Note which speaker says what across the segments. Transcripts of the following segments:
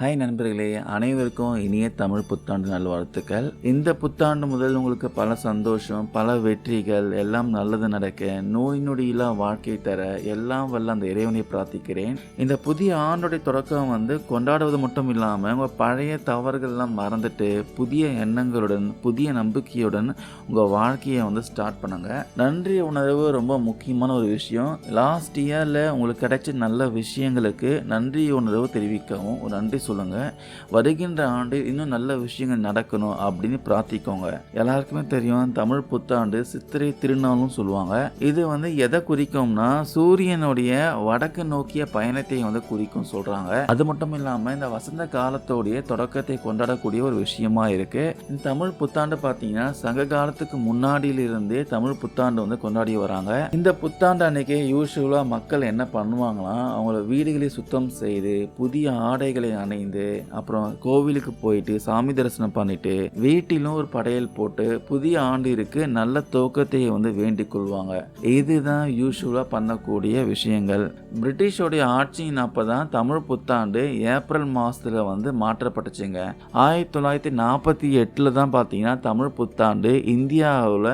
Speaker 1: Hi நண்பர்களே. அனைவருக்கும் இனிய தமிழ் புத்தாண்டு நல்வாழ்த்துக்கள். இந்த புத்தாண்டு முதல் உங்களுக்கு பல சந்தோஷம் பல வெற்றிகள் எல்லாம் நல்லது நடக்க நோய் நொடியில்லா வாழ்க்கை தர எல்லாம் வல்ல அந்த இறைவனை பிரார்த்திக்கிறேன். இந்த புதிய ஆண்டுடைய தொடக்கம் வந்து கொண்டாடுவது மட்டும் இல்லாமல் உங்கள் பழைய தவறுகள்லாம் மறந்துட்டு புதிய எண்ணங்களுடன் புதிய நம்பிக்கையுடன் உங்கள் வாழ்க்கையை வந்து ஸ்டார்ட் பண்ணுங்க. நன்றி உணர்வு ரொம்ப முக்கியமான ஒரு விஷயம். லாஸ்ட் இயரில் உங்களுக்கு கிடைச்ச நல்ல விஷயங்களுக்கு நன்றி உணர்வு தெரிவிக்கவும். ஒரு நன்றி சொல்லுங்கள் வருகின்ற ஆண்டு இன்னும் நல்ல விஷயங்கள் நடக்கணும் அப்படின்னு பிரார்த்திக்கோங்க. எல்லாருக்குமே தெரியும் தமிழ் புத்தாண்டு சித்திரை திருநாளும் சொல்லுவாங்க. இது வந்து எதை குறிக்கும்னா சூரியனுடைய வடக்கு நோக்கிய பயணத்தை வந்து குறிக்கும் சொல்கிறாங்க அது மட்டும் இல்லாமல் இந்த வசந்த காலத்தோடைய தொடக்கத்தை கொண்டாடக்கூடிய ஒரு விஷயமா இருக்கு. இந்த தமிழ் புத்தாண்டு பார்த்தீங்கன்னா சங்க காலத்துக்கு முன்னாடியிலிருந்தே தமிழ் புத்தாண்டு வந்து கொண்டாடி வராங்க. இந்த புத்தாண்டு அன்னைக்கு யூஸ்வலாக மக்கள் என்ன பண்ணுவாங்களாம் அவங்கள வீடுகளை சுத்தம் செய்து புதிய ஆடைகளை அணிந்து அப்புறம் கோவிலுக்கு போயிட்டு சாமி தரிசனம் பண்ணிட்டு வீட்டிலும் ஒரு படையல் போட்டு புதிய ஆண்டிற்கு நல்ல துவக்கத்தை வந்து வேண்டிக் கொள்வாங்க. இதுதான் யூஸ்வலாக பண்ணக்கூடிய விஷயங்கள். பிரிட்டிஷோடைய ஆட்சியின் அப்போ தான் தமிழ் புத்தாண்டு ஏப்ரல் மாதத்தில் வந்து மாற்றப்பட்டுச்சுங்க. ஆயிரத்தி தொள்ளாயிரத்தி நாற்பத்தி எட்டில் தான் பார்த்தீங்கன்னா தமிழ் புத்தாண்டு இந்தியாவில்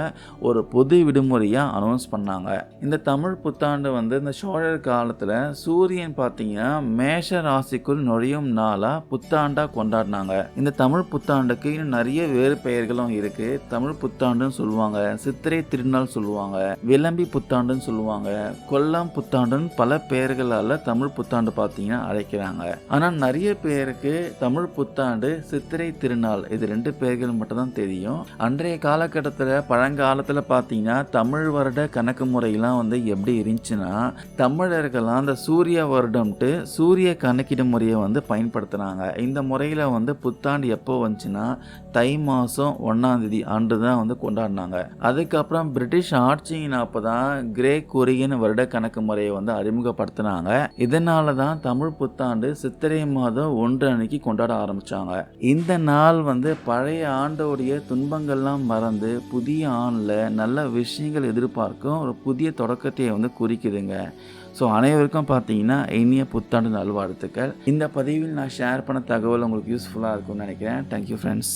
Speaker 1: ஒரு பொது விடுமுறையாக அனௌன்ஸ் பண்ணாங்க. இந்த தமிழ் புத்தாண்டு வந்து இந்த சோழர் காலத்தில் சூரியன் பார்த்தீங்கன்னா மேஷ ராசிக்குள் நுழையும் நாளாக புத்தாண்டாக கொண்டாடினாங்க. இந்த தமிழ் புத்தாண்டுக்கு இன்னும் நிறைய வேறு பெயர்களும் இருக்கு. தமிழ் புத்தாண்டுன்னு சொல்லுவாங்க சித்திரை திருநாள் சொல்லுவாங்க விளம்பி புத்தாண்டுன்னு சொல்லுவாங்க கொல்லம் புத்தாண்டுன்னு பல பெயர்களால் தமிழ் புத்தாண்டு பார்த்தீங்கன்னா அழைக்கிறாங்க. ஆனால் நிறைய பேருக்கு தமிழ் புத்தாண்டு சித்திரை திருநாள் இது ரெண்டு பெயர்கள் மட்டும்தான் தெரியும். அன்றைய காலகட்டத்தில் பழங்காலத்தில் பார்த்தீங்கன்னா தமிழ் வருட கணக்கு முறையெல்லாம் வந்து எப்படி இருந்துச்சுன்னா தமிழர்கள்லாம் அந்த சூரிய வருடம்ட்டு சூரிய கணக்கிடும் முறையை வந்து பயன்படுத்துனாங்க. இந்த முறையில் வந்து புத்தாண்டு எப்போ வந்துச்சுன்னா தை மாதம் ஒன்றாந்தேதி ஆண்டு தான் வந்து கொண்டாடினாங்க. அதுக்கப்புறம் பிரிட்டிஷ் ஆட்சியின் அப்போ தான் கிரே கொரியன் வருட கணக்கு முறையை வந்து அறிமுகப்படுத்தினாங்க. இதனால தான் தமிழ் புத்தாண்டு சித்திரை மாதம் ஒன்று அன்னைக்கு கொண்டாட ஆரம்பித்தாங்க இந்த நாள் வந்து பழைய ஆண்டோடைய துன்பங்கள்லாம் மறந்து புதிய ஆண்டில் நல்ல விஷயங்கள் எதிர்பார்க்கும் ஒரு புதிய தொடக்கத்தை வந்து குறிக்குதுங்க. ஸோ அனைவருக்கும் பார்த்தீங்கன்னா இனிய புத்தாண்டு நல்வாழ்த்துக்கள். இந்த பதிவில் நான் ஷேர் பண்ண தகவல் உங்களுக்கு யூஸ்ஃபுல்லாக இருக்கும்னு நினைக்கிறேன். Thank you friends